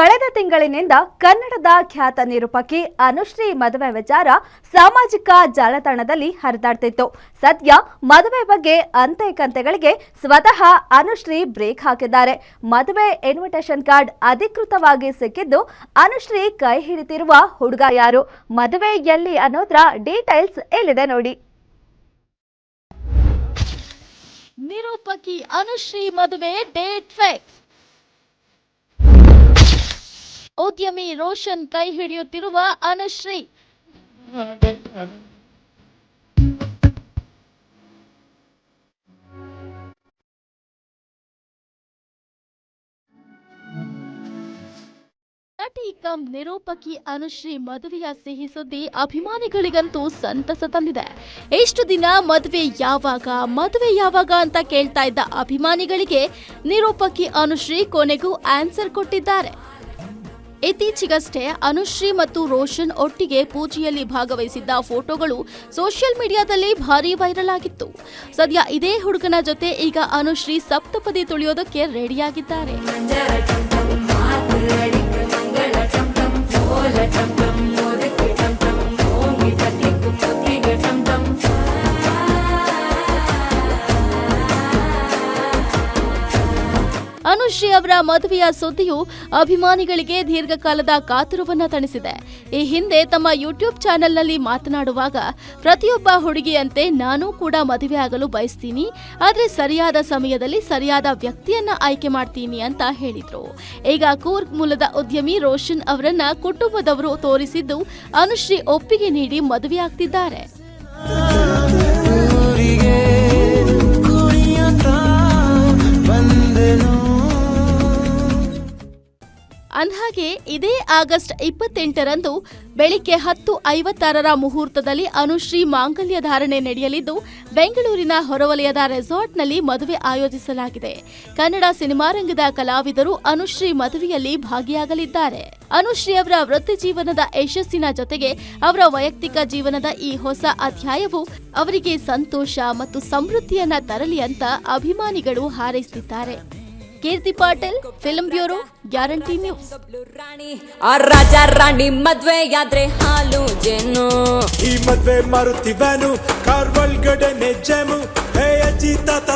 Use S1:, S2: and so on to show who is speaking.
S1: ಕಳೆದ ತಿಂಗಳಿನಿಂದ ಕನ್ನಡದ ಖ್ಯಾತ ನಿರೂಪಕಿ ಅನುಶ್ರೀ ಮದುವೆ ವಿಚಾರ ಸಾಮಾಜಿಕ ಜಾಲತಾಣದಲ್ಲಿ ಹರಿದಾಡ್ತಿತ್ತು. ಸದ್ಯ ಮದುವೆ ಬಗ್ಗೆ ಅಂತೆ ಕಂತೆಗಳಿಗೆ ಸ್ವತಃ ಅನುಶ್ರೀ ಬ್ರೇಕ್ ಹಾಕಿದ್ದಾರೆ. ಮದುವೆ ಇನ್ವಿಟೇಷನ್ ಕಾರ್ಡ್ ಅಧಿಕೃತವಾಗಿ ಸಿಕ್ಕಿದ್ದು ಅನುಶ್ರೀ ಕೈ ಹಿಡಿತಿರುವ ಹುಡುಗ ಯಾರು? ಮದುವೆ ಎಲ್ಲಿ ಅನ್ನೋದ್ರ ಡೀಟೈಲ್ಸ್ ಎಲ್ಲಿದೆ ನೋಡಿ.
S2: ನಿರೂಪಕಿ ಅನುಶ್ರೀ ಮದುವೆ ಡೇಟ್ ಫಿಕ್ಸ್. ಉದ್ಯಮಿ ರೋಷನ್ ಕೈ ಹಿಡಿಯುತ್ತಿರುವ ಅನುಶ್ರೀ. ನಟಿ ಕಂ ನಿರೂಪಕಿ ಅನುಶ್ರೀ ಮದುವೆಯ ಸಿಹಿ ಸುದ್ದಿ ಅಭಿಮಾನಿಗಳಿಗಂತೂ ಸಂತಸ ತಂದಿದೆ. ಎಷ್ಟು ದಿನ ಮದುವೆ ಯಾವಾಗ ಮದುವೆ ಯಾವಾಗ ಅಂತ ಕೇಳ್ತಾ ಇದ್ದ ಅಭಿಮಾನಿಗಳಿಗೆ ನಿರೂಪಕಿ ಅನುಶ್ರೀ ಕೊನೆಗೂ ಆನ್ಸರ್ ಕೊಟ್ಟಿದ್ದಾರೆ. ಇತ್ತೀಚೆಗಷ್ಟೇ ಅನುಶ್ರೀ ಮತ್ತು ರೋಷನ್ ಒಟ್ಟಿಗೆ ಪೂಜೆಯಲ್ಲಿ ಭಾಗವಹಿಸಿದ್ದ ಫೋಟೋಗಳು ಸೋಷಿಯಲ್ ಮೀಡಿಯಾದಲ್ಲಿ ಭಾರಿ ವೈರಲ್ ಆಗಿತ್ತು. ಸದ್ಯ ಇದೇ ಹುಡುಗನ ಜೊತೆ ಈಗ ಅನುಶ್ರೀ ಸಪ್ತಪದಿ ತುಳಿಯೋದಕ್ಕೆ ರೆಡಿಯಾಗಿದ್ದಾರೆ. ಅನುಶ್ರೀ ಅವರ ಮದುವೆಯ ಸುದ್ದಿಯು ಅಭಿಮಾನಿಗಳಿಗೆ ದೀರ್ಘಕಾಲದ ಕಾತುರವನ್ನ ತಣಿಸಿದೆ. ಈ ಹಿಂದೆ ತಮ್ಮ ಯೂಟ್ಯೂಬ್ ಚಾನೆಲ್ನಲ್ಲಿ ಮಾತನಾಡುವಾಗ, ಪ್ರತಿಯೊಬ್ಬ ಹುಡುಗಿಯಂತೆ ನಾನು ಕೂಡ ಮದುವೆ ಆಗಲು ಬಯಸ್ತೀನಿ, ಆದರೆ ಸರಿಯಾದ ಸಮಯದಲ್ಲಿ ಸರಿಯಾದ ವ್ಯಕ್ತಿಯನ್ನ ಆಯ್ಕೆ ಮಾಡ್ತೀನಿ ಅಂತ ಹೇಳಿದ್ರು. ಈಗ ಕೂರ್ಗ್ ಮೂಲದ ಉದ್ಯಮಿ ರೋಷನ್ ಅವರನ್ನ ಕುಟುಂಬದವರು ತೋರಿಸಿದ್ದು ಅನುಶ್ರೀ ಒಪ್ಪಿಗೆ ನೀಡಿ ಮದುವೆ ಅಂದ್ಹಾಗೆ, ಇದೇ ಆಗಸ್ಟ್ ಇಪ್ಪತ್ತೆಂಟರಂದು ಬೆಳಿಗ್ಗೆ ಹತ್ತು ಐವತ್ತಾರರ ಮುಹೂರ್ತದಲ್ಲಿ ಅನುಶ್ರೀ ಮಾಂಗಲ್ಯ ಧಾರಣೆ ನಡೆಯಲಿದ್ದು, ಬೆಂಗಳೂರಿನ ಹೊರವಲಯದ ರೆಸಾರ್ಟ್ನಲ್ಲಿ ಮದುವೆ ಆಯೋಜಿಸಲಾಗಿದೆ. ಕನ್ನಡ ಸಿನಿಮಾ ರಂಗದ ಕಲಾವಿದರು ಅನುಶ್ರೀ ಮದುವೆಯಲ್ಲಿ ಭಾಗಿಯಾಗಲಿದ್ದಾರೆ. ಅನುಶ್ರೀ ಅವರ ವೃತ್ತಿ ಜೀವನದ ಯಶಸ್ಸಿನ ಜೊತೆಗೆ ಅವರ ವೈಯಕ್ತಿಕ ಜೀವನದ ಈ ಹೊಸ ಅಧ್ಯಾಯವು ಅವರಿಗೆ ಸಂತೋಷ ಮತ್ತು ಸಮೃದ್ಧಿಯನ್ನ ತರಲಿ ಅಂತ ಅಭಿಮಾನಿಗಳು ಹಾರೈಸುತ್ತಿದ್ದಾರೆ Keerthi Patil film bureau guarantee news
S3: ರಾಣಿ ಆ ರಾಜ ರಾಣಿ ಮದ್ವೆಯಾದ್ರೆ ಹಾಲು ಜೇನು.
S4: ಈ ಮದ್ವೆ ಮಾರುತ್ತಿವನು ವ್ಯಾನು ಕಾರ್ ಒಳಗಡೆನೆ ಜಾಮು. ಹೇ ಅಜ್ಜಿ ತಾತ